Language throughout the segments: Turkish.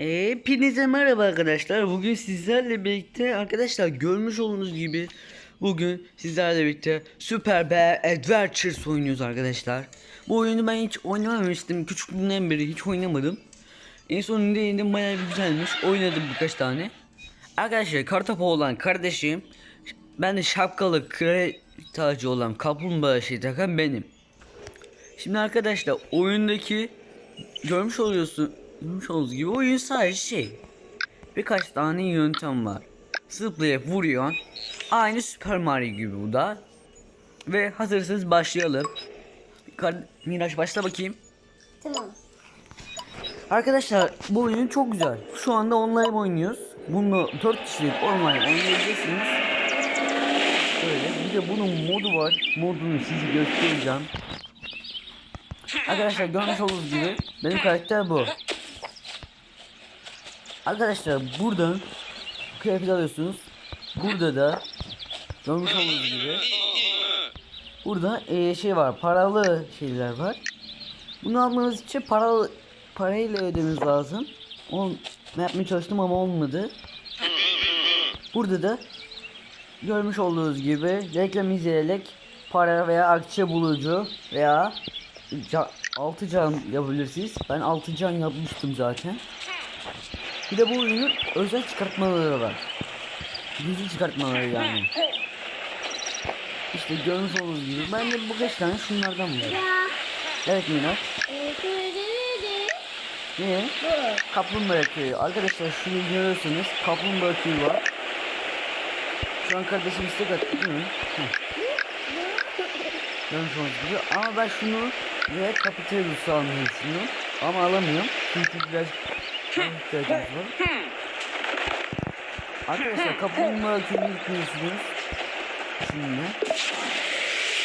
Hepinize merhaba arkadaşlar. Bugün sizlerle birlikte arkadaşlar görmüş olduğunuz gibi bugün sizlerle birlikte Super Bear Adventures oynuyoruz arkadaşlar. Bu oyunu ben hiç oynamamıştım. Küçüklüğümden beri hiç oynamadım. En sonunda indim bayağı bir güzelmiş. Oynadım birkaç tane. Arkadaşlar kartopu olan kardeşim ben de şapkalı kre olan kaplumbağa şey takan benim. Şimdi arkadaşlar oyundaki görmüş oluyorsun görmüş olduğunuz gibi oyun sadece şey birkaç tane yöntem var. Zıplayıp vuruyor. Aynı Super Mario gibi bu da. Ve hazırsanız başlayalım. Miraç başla bakayım. Tamam. Arkadaşlar bu oyun çok güzel. Şu anda online oynuyoruz. Bunu 4 kişilik online oynayabilirsiniz. Böyle bir de bunun modu var. Modunu size göstereceğim. Arkadaşlar görmüş olduğunuz gibi benim karakter bu. Arkadaşlar buradan kıyafet alıyorsunuz. Burada da görmüş olduğunuz gibi burada eee, şey var paralı şeyler var. Bunu almanız için paralı parayla ödemeniz lazım. On yapmaya çalıştım ama olmadı. Burada da görmüş olduğunuz gibi reklam izleyerek para veya akçe bulucu veya ca 6 can yapabilirsiniz. Ben 6 can yapmıştım zaten. Bir de bu oyunun özel çıkartmaları var. Gizli çıkartmaları yani. İşte görmüş olduğunuz gibi ben de bu kaç tane şunlardan. Ya. Evet Mina. E, kırdı Ne? Kaplumbağa köyü. Arkadaşlar şunu görüyorsunuz. Kaplumbağa köyü var. Şu an kardeşim istek attı değil mi? Görmüş olduğunuz gibi. Ama ben şunu ve Capitalus'u almayı düşünüyorum. Ama alamıyorum. Çünkü biraz ihtiyacımız var. Arkadaşlar kaplumbağa köyüne gitmiyorsunuz. Şimdi.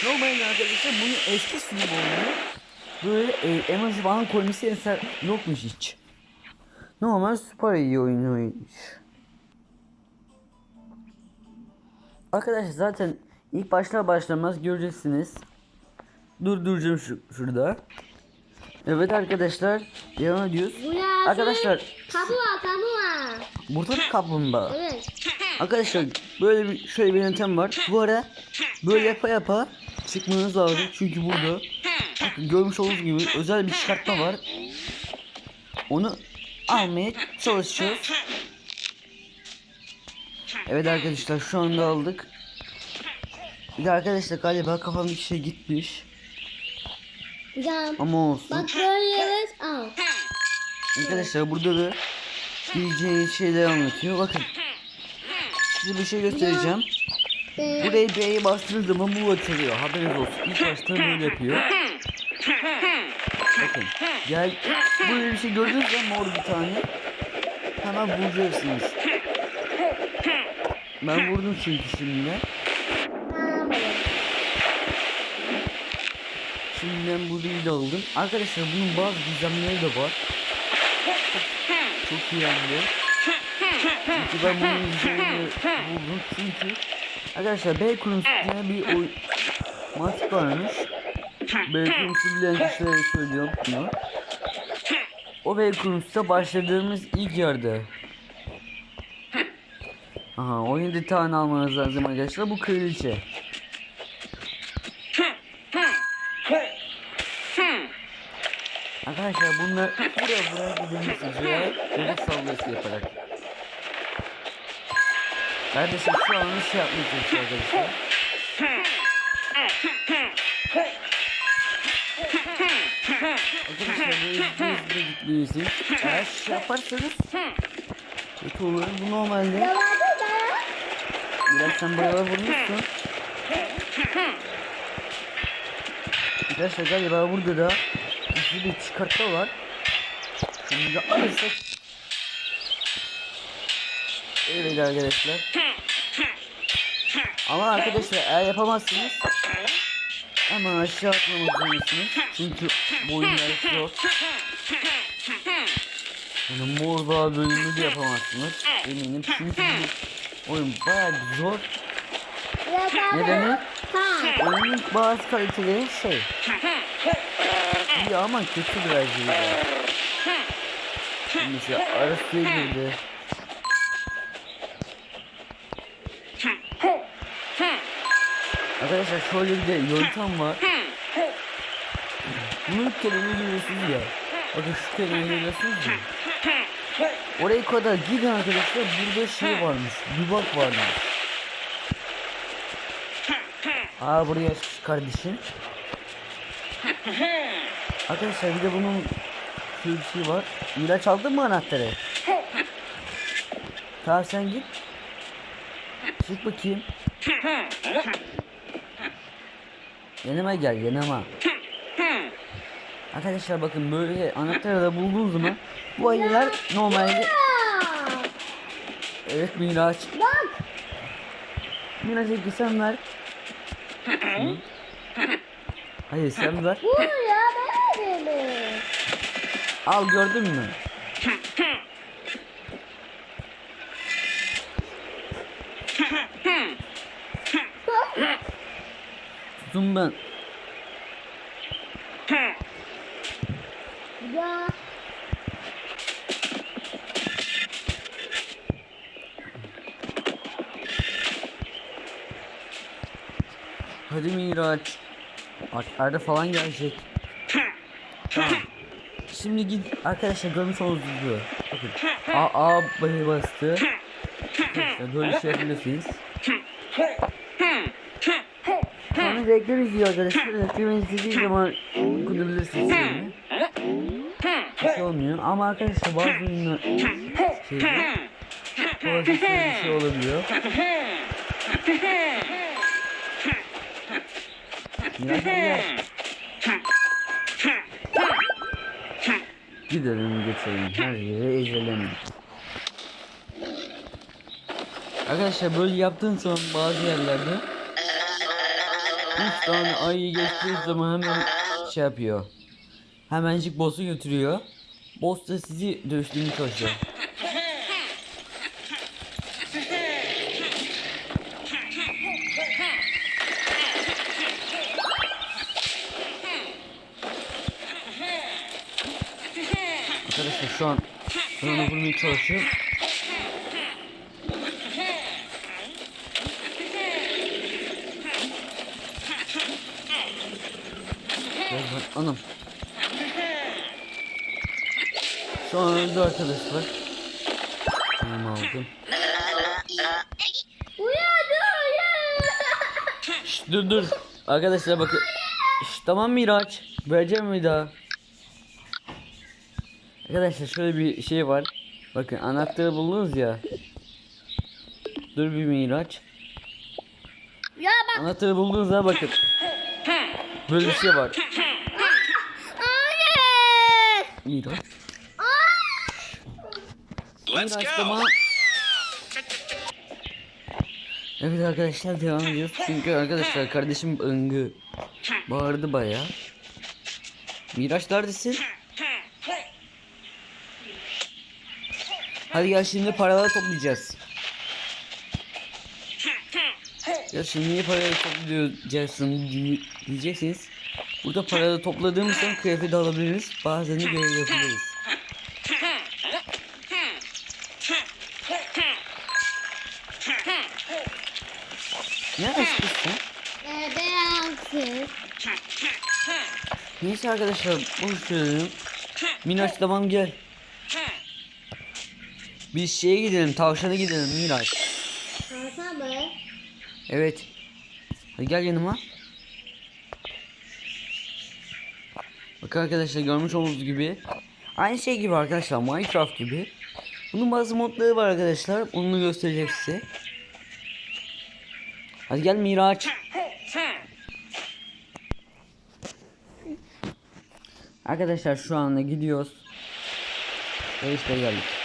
Normalde arkadaşlar bunu eski sunumu oynuyor. Böyle e, emoji falan koyması eser yokmuş hiç. Normal süper iyi oynuyormuş. Arkadaşlar zaten ilk başlar başlamaz göreceksiniz. Durduracağım şu, şurada. Evet arkadaşlar devam ediyoruz. Bu ya. Arkadaşlar Kapua kapua. burada da kaplumbağa. Evet. Arkadaşlar böyle bir şöyle bir yöntem var. Bu ara böyle yapa yapa çıkmanız lazım. Çünkü burada görmüş olduğunuz gibi özel bir çıkartma var. Onu almaya çalışıyoruz. Evet arkadaşlar şu anda aldık. Bir de arkadaşlar galiba kafamdaki şey gitmiş. Hocam. Ama olsun. Bak böyle evet. Al. Arkadaşlar burada da diyeceğiniz şeyler anlatıyor. Bakın. Size bir şey göstereceğim. E, Burayı B'ye bastığınız zaman bu açılıyor. Haberiniz olsun. İlk başta böyle yapıyor. Bakın. Gel. Böyle bir şey gördünüz mü mor bir tane? Hemen vuracaksınız. Ben vurdum çünkü şimdi. ha, böyle. Ben burayı da aldım. Arkadaşlar bunun bazı gizemleri de var. Çok iyi anlıyor. Çünkü ben bunun gizemini buldum. Çünkü arkadaşlar B kurumsu diye bir oy mantık varmış. B kurumsu bilen kişilere söylüyorum bunu. O B kurumsuda başladığımız ilk yerde. Aha 17 tane almanız lazım arkadaşlar. Bu kraliçe. Arkadaşlar bunlar buraya buraya gidilmişsiniz veya bebek saldırısı yaparak. Kardeşim şu an şey yapmaya çalışıyor arkadaşlar. Arkadaşlar böyle hızlı hızlı gitmelisiniz. Eğer şey yaparsanız kötü olur. Bu normalde biraz sen bayağı vurmuşsun. Arkadaşlar galiba burada da gizli bir çıkartma var. Şimdi alırsak Evet arkadaşlar. Ama arkadaşlar eğer yapamazsınız hemen aşağı atmamak zorundasınız. Çünkü bu oyunlar zor. Yani mor bağ bölümü de yapamazsınız. Eminim çünkü oyun bayağı zor. Nedeni? Oyunun bazı kaliteleri şey. İyi ama kötü biraz iyi. Mesela ara suya girdi. Arkadaşlar şöyle bir de yöntem var. Bunu kelime görüyorsunuz ya. Bakın şu kelime görüyorsunuz ya. Oraya kadar gidin arkadaşlar burada şey varmış. Dubak varmış. Aa buraya açmış kardeşim. Arkadaşlar bir de bunun bir şey var. İlaç aldın mı anahtarı? Tamam sen git. Çık bakayım. Yanıma gel yanıma. Arkadaşlar bakın böyle anahtarı da bulduğunuz zaman bu ayılar normalde evet Miraç. Bak. Miraç Ege sen ver. Hayır sen ver. Bu ya ben dedim. Al gördün mü? Tutun ben. Ya. Hadi Miraç. Atlarda falan gelecek. Tamam. Şimdi git arkadaşlar görmüş olduğunuz gibi. Bakın. A A bastı. Arkadaşlar böyle şey yapabilirsiniz. Sonra reklam izliyor arkadaşlar. Reklam izlediği zaman okuyabilirsiniz yani. Bir şey olmuyor ama arkadaşlar bazı oyunlar şeyde bazı bir şey olabiliyor. Miraç gel. Gidelim geçelim her yere ezelim. Arkadaşlar böyle yaptığın zaman bazı yerlerde 3 tane ayı geçtiği zaman hemen şey yapıyor. Hemencik boss'u götürüyor. Boss da sizi dövüştürmeye çalışıyor. Arkadaşlar şu an Kur'an'ı vurmaya çalışıyor. Gel bak anam. Şu an öldü arkadaşlar. Tamam aldım. Şşt, dur dur. Arkadaşlar bakın. Şşt, tamam Miraç. Vereceğim bir daha. Arkadaşlar şöyle bir şey var. Bakın anahtarı buldunuz ya. Dur bir Miraç. Ya bak. Anahtarı bulduğunuzda bakın. Böyle bir şey var. Hayır. Miraç. Let's go. Evet arkadaşlar devam ediyoruz. Çünkü arkadaşlar kardeşim ıngı bağırdı baya. Miraç neredesin? Hadi gel şimdi paraları toplayacağız. Ya şimdi niye paraları toplayacaksın diye- diyeceksiniz. Burada paraları topladığımız zaman kıyafet alabiliriz. Bazen de görev yapabiliriz. Ne açmışsın? Ee, beyansız. Neyse arkadaşlar boş söyledim. Miraç tamam gel. Biz şeye gidelim tavşana gidelim Miraç. Kalsa mı? Evet. Hadi gel yanıma. Bak arkadaşlar görmüş olduğunuz gibi. Aynı şey gibi arkadaşlar Minecraft gibi. Bunun bazı modları var arkadaşlar. Onu göstereceğim size. Hadi gel Miraç. Arkadaşlar şu anda gidiyoruz. Ve işte geldik.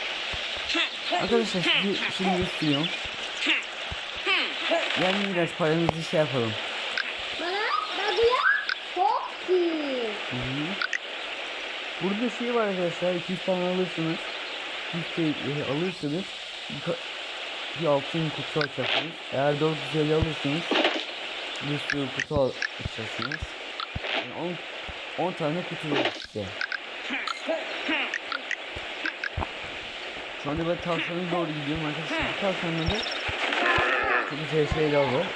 Arkadaşlar sizi şimdi gösteriyorum. Gel Miraç paramızı şey yapalım. Hı hı. Burada şey var arkadaşlar 200 tane alırsınız. 100 TL alırsanız bir, ka- bir altın kutu açarsınız. Eğer 450 alırsanız bir sürü kutu açarsınız. Yani 10, 10 tane kutu verir size. Şu anda ben tavşana doğru gidiyorum arkadaşlar. Tavşanla da çok güzel şeyler var.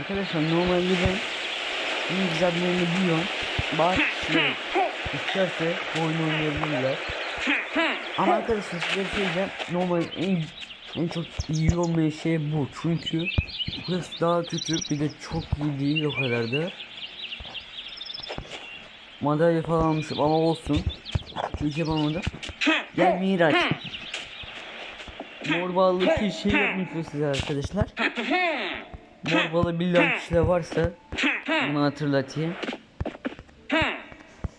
Arkadaşlar normalde ben en güzel bir oyunu biliyorum. Kişiler isterse bu oyunu oynayabilirler. Ama arkadaşlar size bir şey. Normal en, en çok iyi olmayan şey bu. Çünkü burası daha kötü bir de çok iyi değil o kadar da. Madalya falan almışım ama olsun. Çünkü yapamadım. Gel Miraç. Mor bağlı şey yapmışım size arkadaşlar. Mor balı bilen kişiler varsa bunu hatırlatayım.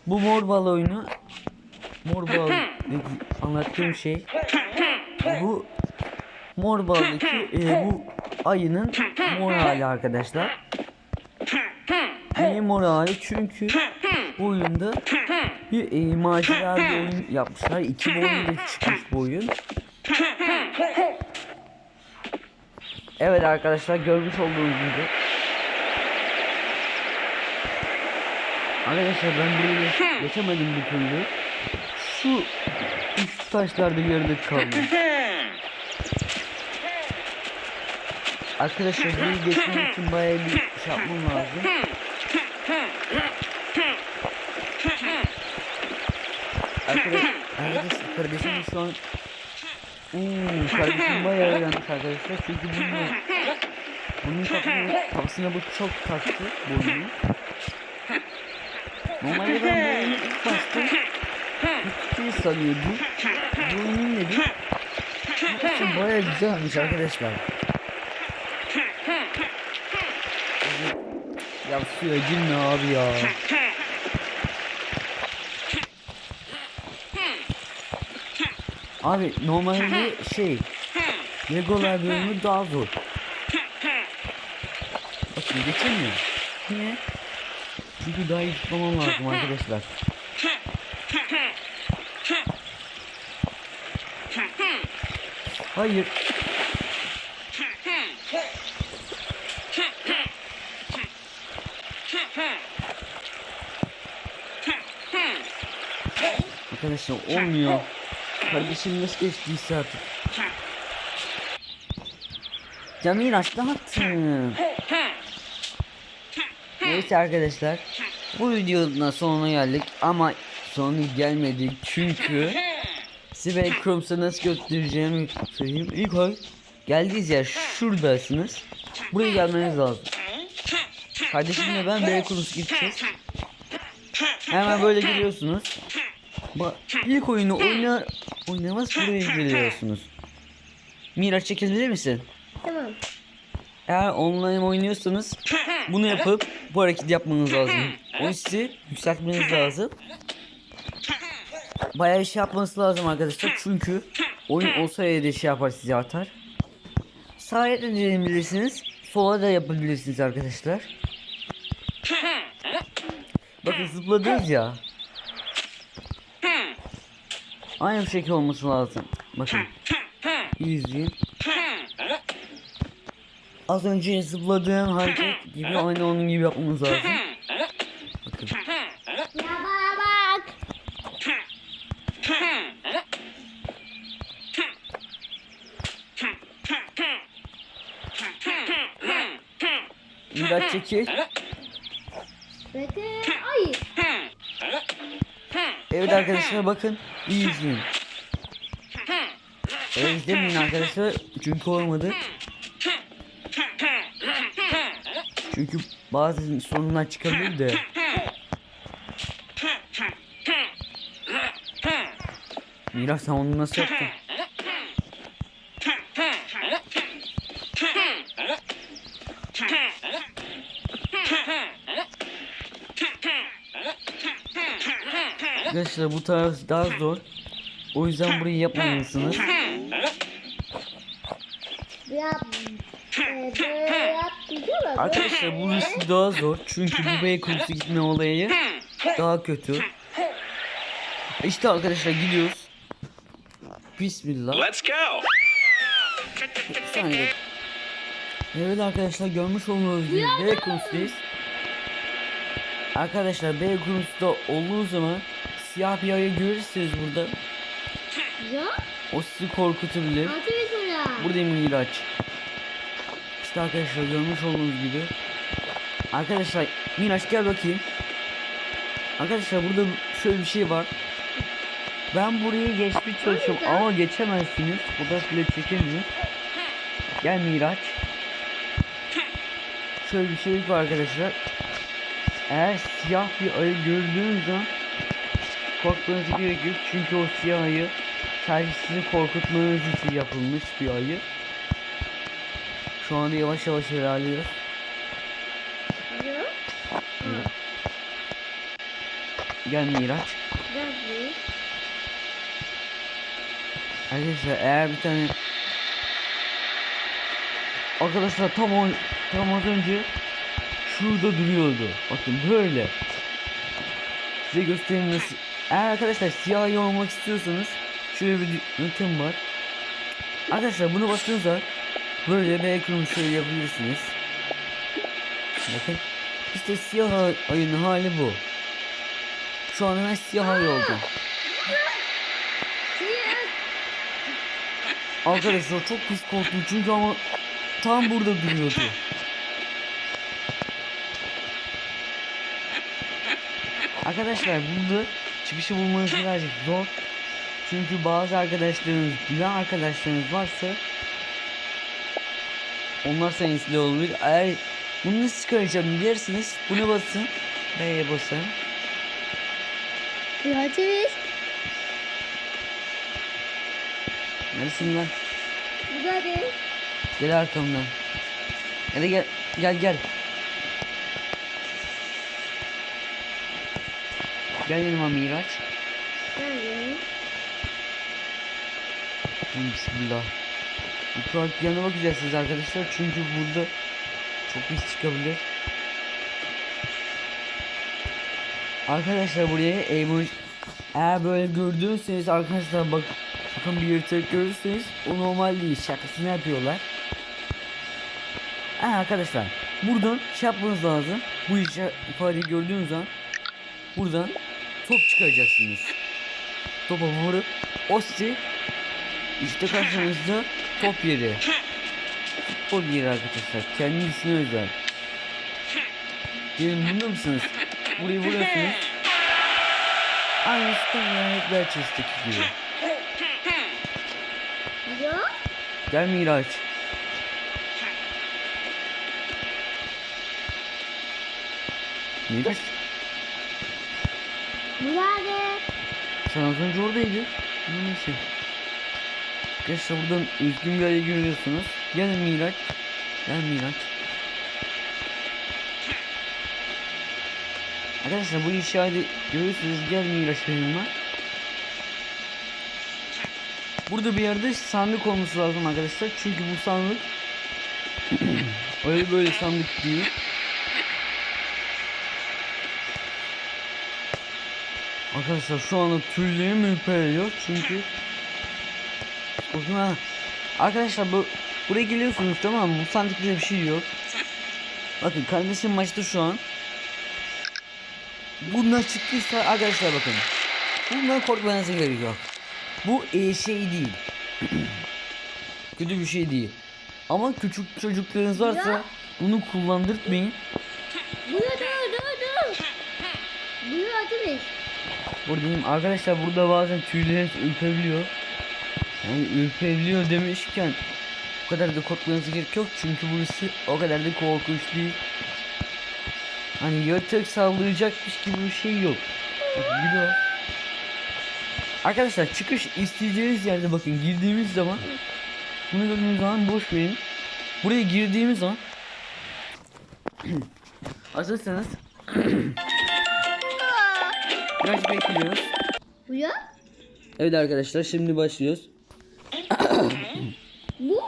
Bu mor bal oyunu mor bal anlattığım şey bu mor baldaki e, bu ayının mor hali arkadaşlar. Niye mor hali? Çünkü bu oyunda bir e, macera bir oyun yapmışlar. İki boyunca çıkmış bu oyun. Evet arkadaşlar görmüş olduğunuz gibi. Arkadaşlar ben burayı geçemedim bir türlü. Şu üst taşlarda yerde kaldım. Arkadaşlar burayı geçmek için bayağı bir şey yapmam lazım. Arkadaş, arkadaşlar kardeşim şu an Hmm, kardeşim bayağı öğrenmiş arkadaşlar çünkü bunun bunun kafasına, kafasına bu çok taktı bu oyunu. Normalde ben bu oyunu ilk hiçbir şey sanıyordum. Bu oyunun dedim. Gerçekten bayağı güzelmiş arkadaşlar. Ya suya girme abi ya. Abi normalde şey Legolar bölümü daha zor. Bakın geçemiyor. Niye? Çünkü daha iyi tutmamam lazım arkadaşlar. Hayır. Arkadaşlar olmuyor. Kardeşim nasıl geçtiyse artık. Camil aç ne yaptın? Neyse arkadaşlar. Bu videonun sonuna geldik ama sonu gelmedik çünkü Size Chromes'a nasıl göstereceğimi söyleyeyim. İlk olarak geldiğiniz yer şuradasınız. Buraya gelmeniz lazım. Kardeşimle ben Beykoz gideceğiz. Hemen böyle geliyorsunuz. Bak ilk oyunu oyna oynamaz buraya geliyorsunuz. Miraç çekebilir misin? Tamam. Eğer online oynuyorsanız bunu yapıp bu hareketi yapmanız lazım. O sizi yükseltmeniz lazım. Bayağı iş yapması lazım arkadaşlar çünkü oyun olsa ya şey yapar sizi atar. Sağa da deneyebilirsiniz. Sola da yapabilirsiniz arkadaşlar. Bakın zıpladınız ya. Aynı şekil olması lazım. Bakın. İzleyin. Az önce zıpladığım hareket gibi aynı onun gibi yapmamız lazım. Bakın. Bak. Miraç çekil. Bekle. Ay. Evet arkadaşlar bakın. İyi izleyin. Evet izlemeyin arkadaşlar. Çünkü olmadı. Çünkü bazı sorunlar çıkabilir de. Miraç sen onu nasıl yaptın? Arkadaşlar bu tarz daha zor. O yüzden burayı yapmamalısınız. Yap. Arkadaşlar burası daha zor. Çünkü bu Beykoz'u gitme olayı daha kötü. İşte arkadaşlar gidiyoruz. Bismillah. Let's go. Saniye. Evet arkadaşlar görmüş olduğunuz gibi Beykoz'dayız. Arkadaşlar B kurumunda olduğu zaman siyah bir ayı görürsünüz burada. Ya. O sizi korkutabilir. Oraya. Buradayım Miraç. İşte arkadaşlar görmüş olduğunuz gibi. Arkadaşlar Miraç gel bakayım. Arkadaşlar burada şöyle bir şey var. Ben burayı geçmeye çalışıyorum ama geçemezsiniz. Burada bile çekemiyor. Gel Miraç. Şöyle bir şey var arkadaşlar. Eğer siyah bir ayı gördüğünüz zaman korkmanıza gerek yok. Çünkü o siyah ayı sadece sizi korkutmanız için yapılmış bir ayı. Şu anda yavaş yavaş ilerliyor. Ya. Gel Miraç. Gel. Arkadaşlar eğer bir tane Arkadaşlar tam o tam az önce şurada duruyordu. Bakın böyle. Size göstereyim nasıl. Eğer arkadaşlar siyah olmak istiyorsanız şöyle bir yöntem var. Arkadaşlar bunu bastığınızda böyle bir ekranı şöyle yapabilirsiniz. Bakın. İşte siyah ayının hali bu. Şu an ben siyah ayı oldum. Arkadaşlar çok pis korktum çünkü ama tam burada duruyordu. Arkadaşlar burada çıkışı bulmanız birazcık zor. Çünkü bazı arkadaşlarınız, bilen arkadaşlarınız varsa onlar sayesinde olabilir. Eğer bunu nasıl çıkaracağım dersiniz buna basın. B'ye basın. Bir ateş. Neresin lan? Bu da değil. Gel arkamdan. Hadi gel gel gel. Gel yanıma Miraç. Gel. Bismillah. Bu kağıt yanına bakacaksınız arkadaşlar çünkü burada çok iş çıkabilir. Arkadaşlar buraya emoji eğer böyle gördüyseniz arkadaşlar bak bakın bir yırtık görürseniz o normal değil şakasını yapıyorlar. Ha arkadaşlar buradan şey yapmanız lazım. Bu işe ifadeyi gördüğünüz zaman buradan top çıkaracaksınız. Topa vurup o sizi işte karşınızda top yeri. Futbol yeri arkadaşlar. Kendisine özel. Gelin bunda mısınız? Burayı vuruyorsunuz. Aynısı da lanetler chest'teki gibi. Ya. Gel Miraç. Miraç nerede? sen az önce oradaydın. Ama Neyse. Arkadaşlar buradan üzgün bir ayı görüyorsunuz. Gelin Miraç. Gel Miraç. Arkadaşlar bu işareti görüyorsunuz. Gel Miraç benimle. Burada bir yerde sandık olması lazım arkadaşlar. Çünkü bu sandık öyle böyle sandık değil. Arkadaşlar şu anda tüylerim ürperiyor çünkü Bakın. Arkadaşlar bu buraya geliyorsunuz tamam mı? Bu sandıkta bir şey yok. Bakın kardeşim maçta şu an. Bunlar çıktıysa arkadaşlar bakın. Bundan korkmanıza gerek yok. Bu e, şey değil. Kötü bir şey değil. Ama küçük çocuklarınız varsa Ya. bunu kullandırtmayın. Buradayım. Arkadaşlar burada bazen tüyleriniz ürpebiliyor. Yani ürpebiliyor demişken o kadar da korkmanıza gerek yok çünkü burası o kadar da korkunç değil. Hani yaratık sallayacakmış gibi bir şey yok. Var. Arkadaşlar çıkış isteyeceğiniz yerde bakın girdiğimiz zaman bunu gördüğünüz zaman boş verin. Buraya girdiğimiz zaman hazırsanız biraz bekliyoruz. Bu ya. Evet arkadaşlar şimdi başlıyoruz. Bu.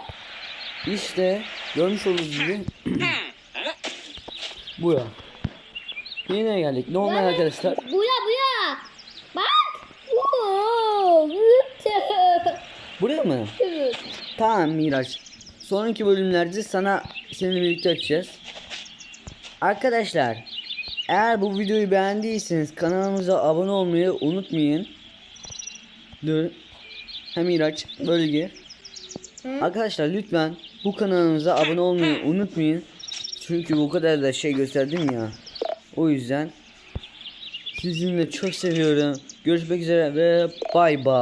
İşte görmüş olduğunuz gibi bu ya. Yine geldik. Normal Ya, arkadaşlar. Bu ya bu ya. Bak. Oo. Buraya mı? Evet. Tamam Miraç. Sonraki bölümlerde sana seninle birlikte açacağız. Arkadaşlar Eğer bu videoyu beğendiyseniz kanalımıza abone olmayı unutmayın. Dur. Hem İraç böyle gir. Arkadaşlar lütfen bu kanalımıza abone olmayı unutmayın. Çünkü bu kadar da şey gösterdim ya. O yüzden sizinle çok seviyorum. Görüşmek üzere ve bay bay.